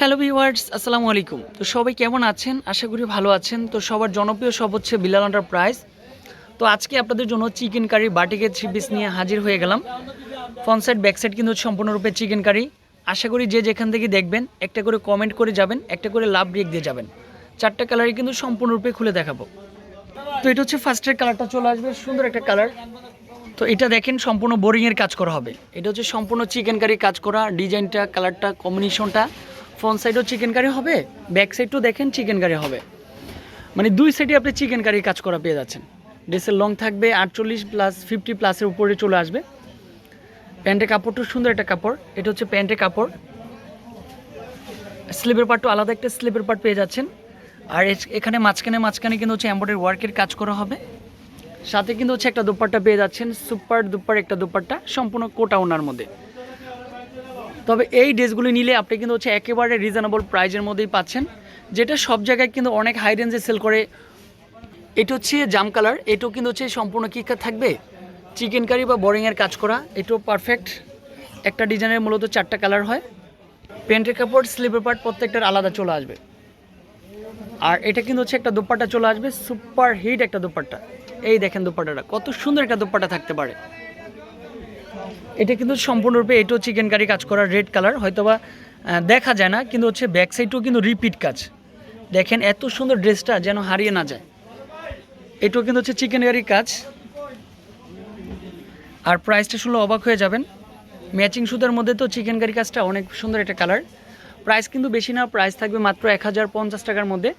Hello viewers আসসালামু আলাইকুম। তো সবাই কেমন আছেন? আশা করি ভালো আছেন। তো সবার জনপ্রিয় সব হচ্ছে বিলাল প্রাইস তো আজকে আপনাদের জন্য চিকেন কারি বাটিকের থ্রি পিস নিয়ে হাজির হয়ে গেলাম। ফ্রন্ট সাইড ব্যাক সাইড কিন্তু সম্পূর্ণরূপে চিকেন কারি। আশা করি যে যেখান থেকে দেখবেন, একটা করে কমেন্ট করে যাবেন, একটা করে লাভ ব্রেক দিয়ে যাবেন। চারটা কালারই কিন্তু সম্পূর্ণরূপে খুলে দেখাবো। তো এটা হচ্ছে ফার্স্টের কালারটা চলে আসবে, সুন্দর একটা কালার তো এটা দেখেন, সম্পূর্ণ বোরিংয়ের কাজ করা হবে। এটা হচ্ছে সম্পূর্ণ চিকেন কারি কাজ করা ডিজাইনটা কালারটা কম্বিনেশনটা ফ্রন্ট সাইডও চিকেন কারি হবে ব্যাক সাইডও দেখেন চিকেন কারি হবে। মানে দুই সাইডে আপনি চিকেন কারি কাজ করা পেয়ে যাচ্ছেন। ড্রেসের লং থাকবে, আটচল্লিশ প্লাস ফিফটি প্লাসের উপরে চলে আসবে। প্যান্টের কাপড়টা সুন্দর একটা কাপড়, এটা হচ্ছে প্যান্টের কাপড়। স্লিপের পার্টও আলাদা একটা স্লিপের পার্ট পেয়ে যাচ্ছেন। আর এখানে মাঝখানে মাঝখানে কিন্তু হচ্ছে এম্বয়ডারি ওয়ার্কের কাজ করা হবে। সাথে কিন্তু হচ্ছে একটা দুপাট্টা পেয়ে যাচ্ছেন, সুপার দুপার একটা দুপাট্টা, সম্পূর্ণ কোটা ওনার মধ্যে। তবে এই ড্রেসগুলি নিলে আপনি কিন্তু হচ্ছে একেবারে রিজনেবল প্রাইজের মধ্যেই পাচ্ছেন, যেটা সব জায়গায় কিন্তু অনেক হাই রেঞ্জে সেল করে। এটা হচ্ছে জাম কালার এটাও কিন্তু হচ্ছে সম্পূর্ণ কী থাকবে। চিকেন কারি বা বোরিংয়ের কাজ করা, এটাও পারফেক্ট একটা ডিজাইনের মূলত চারটা কালার হয়। প্যান্টের কাপড় স্লিপের পার্ট প্রত্যেকটার আলাদা চলে আসবে। আর এটা কিন্তু হচ্ছে একটা দোপাট্টা চলে আসবে সুপার হিট একটা দোপাট্টা। এই দেখেন দোপাট্টাটা, কত সুন্দর একটা দোপাট্টা থাকতে পারে। এটা কিন্তু সম্পূর্ণরূপে এটাও চিকেন কারি কাজ করা রেড কালার হয়তোবা দেখা যায় না, কিন্তু হচ্ছে ব্যাক সাইডটাও কিন্তু রিপিট কাজ। দেখেন এত সুন্দর ড্রেসটা যেন হারিয়ে না যায়। এটাও কিন্তু হচ্ছে চিকেন কারি কাজ। আর প্রাইসটা শুনলে অবাক হয়ে যাবেন। ম্যাচিং সুতার মধ্যে তো চিকেন কারি কাজটা অনেক সুন্দর একটা কালার প্রাইস কিন্তু বেশি না প্রাইস থাকবে মাত্র এক হাজার পঞ্চাশ টাকার মধ্যে।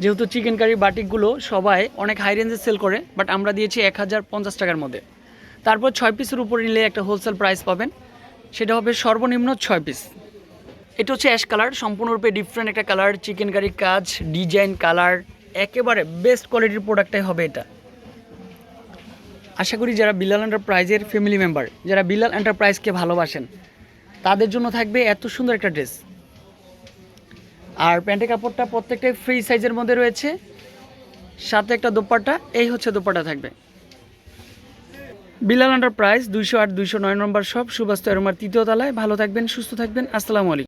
যেহেতু চিকেন কারি বাটিকগুলো সবাই অনেক হাই রেঞ্জে সেল করে বাট আমরা দিয়েছি এক হাজার পঞ্চাশ টাকার মধ্যে। তারপর ছয় পিসের উপরে নিলে একটা হোলসেল প্রাইস পাবেন। সেটা হবে সর্বনিম্ন ছয় পিস। এটা হচ্ছে অ্যাশ কালার সম্পূর্ণরূপে ডিফারেন্ট একটা কালার চিকেন কারির কাজ ডিজাইন কালার একেবারে বেস্ট কোয়ালিটির প্রোডাক্টটাই হবে এটা। আশা করি যারা বিলাল এন্টারপ্রাইজের ফ্যামিলি মেম্বার যারা বিলাল এন্টারপ্রাইজকে ভালোবাসেন, তাদের জন্য থাকবে এত সুন্দর একটা ড্রেস আর প্যান্টের কাপড়টা প্রত্যেকটাই ফ্রি সাইজের মধ্যে রয়েছে। সাথে একটা দোপাট্টা, এই হচ্ছে দোপাট্টা থাকবে। বিলাল আন্ডার প্রাইস দুইশো আট, দুইশো নয় নম্বর সব সুবাস্ত এরমার তৃতীয় তলায়। ভালো থাকবেন, সুস্থ থাকবেন। আসসালামু আলাইকুম।